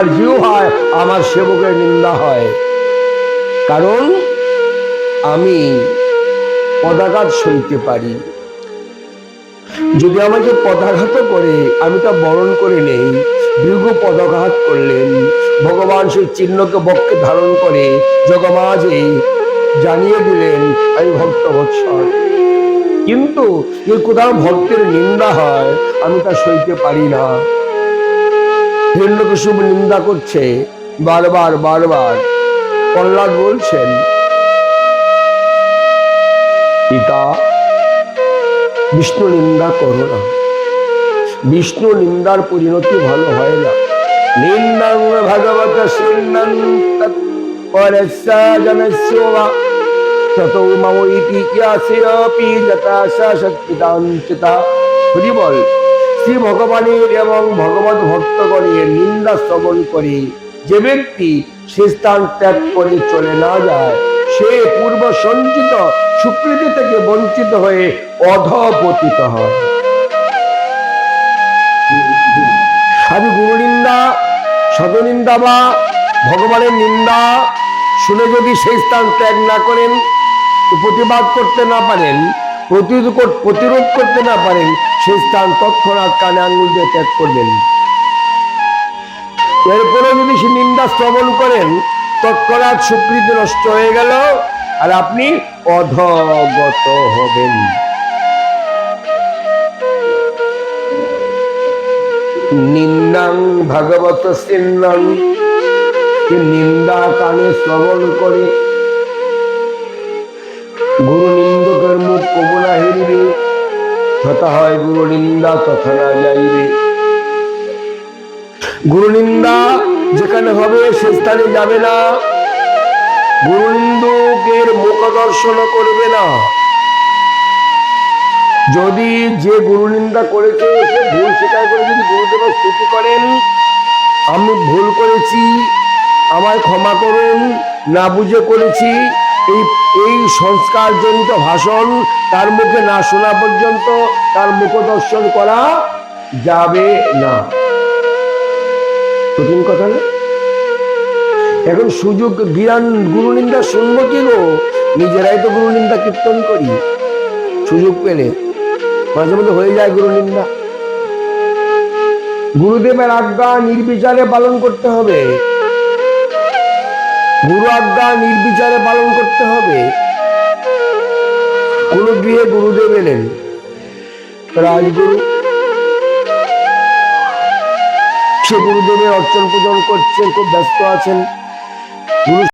হয়, আমার সেবকের নিন্দা হয়। কারণ আমি পদাঘাত সইতে পারি। যদি আমাকে পদাঘাত করে, আমি তা বরণ করে নেই। দীর্ঘ পদাঘাত করলেন। ভগবান সেই চিহ্নকে বক্ষে ধারণ করে জগমাঝে জানিয়ে দিলেন আমি ভক্ত বৎসর, কিন্তু যদি কোথাও ভক্তের নিন্দা হয়, আমি তা সইতে পারি না। হিরণ্যকশুব নিন্দা করছে। বারবার বারবার। প্রহ্লাদ বলছেন, পিতা, বিষ্ণু নিন্দা করো না। বিষ্ণু নিন্দার পরিণতি ভালো হয় না। নিন্দাং ভগবত বা ততো শ্রী ভগবানের এবং ভগবত ভক্তগণের নিন্দা শ্রবণ করে যে ব্যক্তি সে স্থান ত্যাগ করে চলে না যায়, সে পূর্ব সঞ্চিত সুকৃতি থেকে বঞ্চিত হয়ে অধপতিত হয়। আমি গুরু নিন্দা সদনিন্দা বা ভগবানের নিন্দা শুনে যদি সেই স্থান ত্যাগ না করেন প্রতিবাদ করতে না পারেন প্রতিরোধ করতে না পারেন, সেই স্থান তৎক্ষণাৎ কানে আঙ্গুল দিয়ে ত্যাগ করবেন। এরপরে যদি সে নিন্দা শ্রবণ করেন, তৎক্ষণাৎ স্বীকৃতি নষ্ট হয়ে গেল আর আপনি অধগত হবেন। নিন্দাং ভাগবত সিন্নাং। নিন্দা কানে শ্রবণ করে কবু না হেরিবে তথা হয় গুরু নিন্দা তথা না যাইবে। গুরু নিন্দা যেখানে হবে সে স্থানে যাবে না। গুরু নিন্দুকের মুখ দর্শন করবে না। যদি যে গুরু নিন্দা করেছে, সে ভুল স্বীকার করে যদি গুরুদেবের স্তুতি করেন, আমি ভুল করেছি, আমায় ক্ষমা করুন, না বুঝে করেছি এই এই সংস্কারজনিত ভাষণ তার মুখে না শোনা পর্যন্ত তার মুখ দর্শন করা যাবে না। কঠিন কথা না? এখন সুযোগ, জ্ঞান গুরু নিন্দা শুনব কি গো? নিজেরাই তো গুরু নিন্দা কীর্তন করি। সুযোগ পেলে মাঝে মধ্যে হয়ে যায় গুরু নিন্দা গুরুদেবের আজ্ঞা, নির্বিচারে পালন করতে হবে। গুরু আজ্ঞা নির্বিচারে পালন করতে হবে। কোন গৃহে গুরুদেব এলেন। রাজগুরু, সে গুরুদেবের অর্চন পূজন করছেন, খুব ব্যস্ত আছেন। গুরু